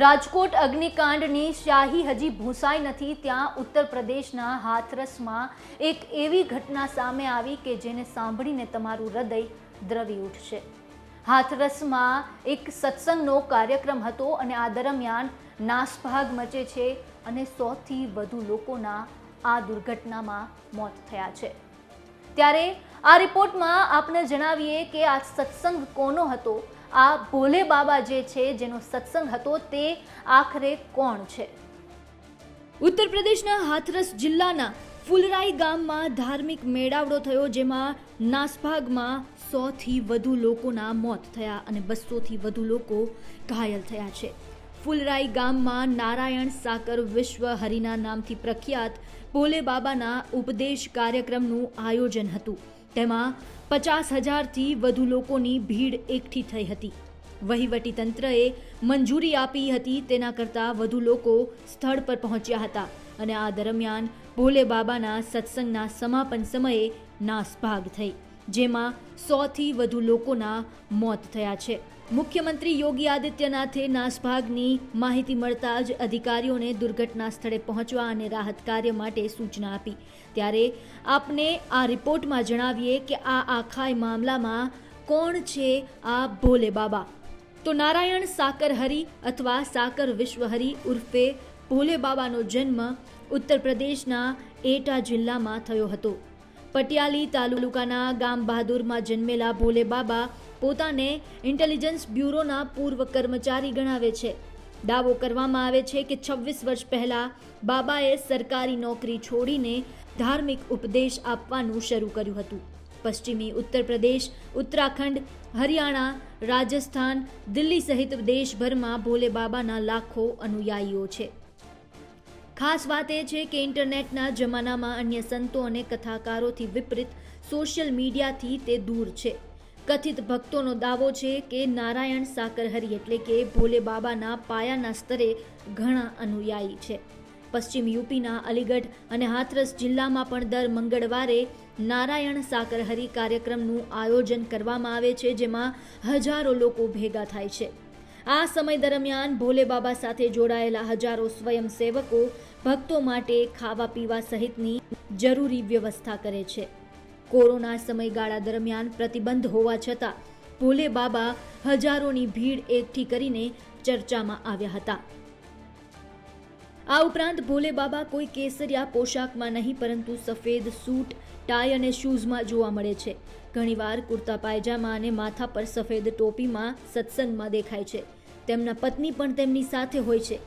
રાજકોટ અગ્નિકાંડની શાહી હજી ભૂંસાઈ નથી. ત્યાં ઉત્તર પ્રદેશના હાથરસમાં એક એવી ઘટના સામે આવી કે જેને સાંભળીને તમારું હૃદય દ્રવી ઉઠશે. હાથરસમાં એક સત્સંગનો કાર્યક્રમ હતો અને આ દરમિયાન નાસભાગ મચે છે અને સોથી વધુ લોકોના આ દુર્ઘટનામાં મોત થયા છે. ત્યારે આ રિપોર્ટમાં આપને જણાવીએ કે આ સત્સંગ કોનો હતો આ ભોલે બાબા જે છે, જેનો સત્સંગ હતો તે આખરે કોણ છે? ઉત્તર પ્રદેશના હાથરસ જિલ્લાના ફુલરાઈ ગામમાં ધાર્મિક મેળાવડો થયો, જેમાં નાસભાગમાં સોથી વધુ લોકોના મોત થયા અને બસોથી વધુ લોકો ઘાયલ થયા છે. ફુલરાઈ ગામમાં નારાયણ સાકર વિશ્વ હરિના નામથી પ્રખ્યાત ભોલે બાબાના ઉપદેશ કાર્યક્રમનું આયોજન હતું. તેમાં પચાસ હજારથી વધુ લોકોની ભીડ એકઠી થઈ હતી. વહીવટી તંત્રએ મંજૂરી આપી હતી તેના કરતાં વધુ લોકો સ્થળ પર પહોંચ્યા હતા અને આ દરમિયાન ભોલે બાબાના સત્સંગના સમાપન સમયે નાસભાગ થઈ, જેમાં સોથી વધુ લોકોના મોત થયા છે. મુખ્યમંત્રી યોગી આદિત્યનાથે નાસભાગની માહિતી મળતા જ અધિકારીઓને દુર્ઘટના સ્થળે પહોંચવા અને રાહત કાર્ય માટે સૂચના આપી. ત્યારે આપને આ રિપોર્ટમાં જણાવીએ કે આ આખા મામલામાં કોણ છે આ ભોલે બાબા? તો નારાયણ સાકર હરિ અથવા સાકર વિશ્વહરી ઉર્ફે ભોલે બાબાનો જન્મ ઉત્તર પ્રદેશના એટા જિલ્લામાં થયો હતો. પટિયાલી તાલુકાના ગામ બહાદુરમાં જન્મેલા ભોલે બાબા પોતાને ઇન્ટેલિજન્સ બ્યુરોના પૂર્વ કર્મચારી ગણાવે છે. દાવો કરવામાં આવે છે કે છવ્વીસ વર્ષ પહેલા બાબાએ સરકારી નોકરી છોડીને ધાર્મિક ઉપદેશ આપવાનું શરૂ કર્યું હતું. પશ્ચિમી ઉત્તર પ્રદેશ, ઉત્તરાખંડ, હરિયાણા, રાજસ્થાન, દિલ્હી સહિત દેશભરમાં ભોલે બાબાના લાખો અનુયાયીઓ છે. ખાસ વાત એ છે કે ઇન્ટરનેટના જમાનામાં અન્ય સંતો અને કથાકારોથી વિપરીત સોશિયલ મીડિયાથી તે દૂર છે. કથિત ભક્તોનો દાવો છે કે નારાયણ સાકરહરી એટલે કે ભોલે બાબાના પાયાના સ્તરે ઘણા અનુયાયી છે. પશ્ચિમ યુપીના અલીગઢ અને હાથરસ જિલ્લામાં પણ દર મંગળવારે નારાયણ સાકરહરી કાર્યક્રમનું આયોજન કરવામાં આવે છે, જેમાં હજારો લોકો ભેગા થાય છે. આ સમય દરમિયાન ભોલે બાબા સાથે જોડાયેલા હજારો સ્વયંસેવકો ભક્તો માટે ખાવા પીવા સહિતની જરૂરી વ્યવસ્થા કરે છે. કોરોના સમયગાળા દરમિયાન પ્રતિબંધ હોવા છતાં ભોલે બાબા હજારોની ભીડ એકઠી કરીને ચર્ચામાં આવ્યા હતા. આ ઉપરાંત ભોલે બાબા કોઈ કેસરિયા પોશાકમાં નહીં પરંતુ સફેદ સૂટ, ટાઈ અને શૂઝમાં જોવા મળે છે. ઘણીવાર કુર્તા પાયજામા અને માથા પર સફેદ ટોપીમાં સત્સંગમાં દેખાય છે. તેમના પત્ની પણ તેમની સાથે હોય છે.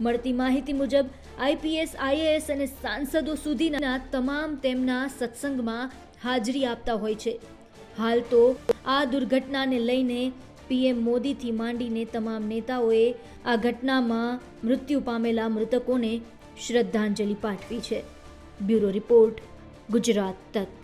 મળતી માહિતી મુજબ, આઈપીએસ, આઈએએસ અને સાંસદો સુધીના તમામ તેમના સત્સંગમાં હાજરી આપતા હોય છે. હાલ તો આ દુર્ઘટનાને લઈને પીએમ મોદીથી માંડીને તમામ નેતાઓએ આ ઘટનામાં મૃત્યુ પામેલા મૃતકોને શ્રદ્ધાંજલિ પાઠવી છે. બ્યુરો રિપોર્ટ, ગુજરાત તક.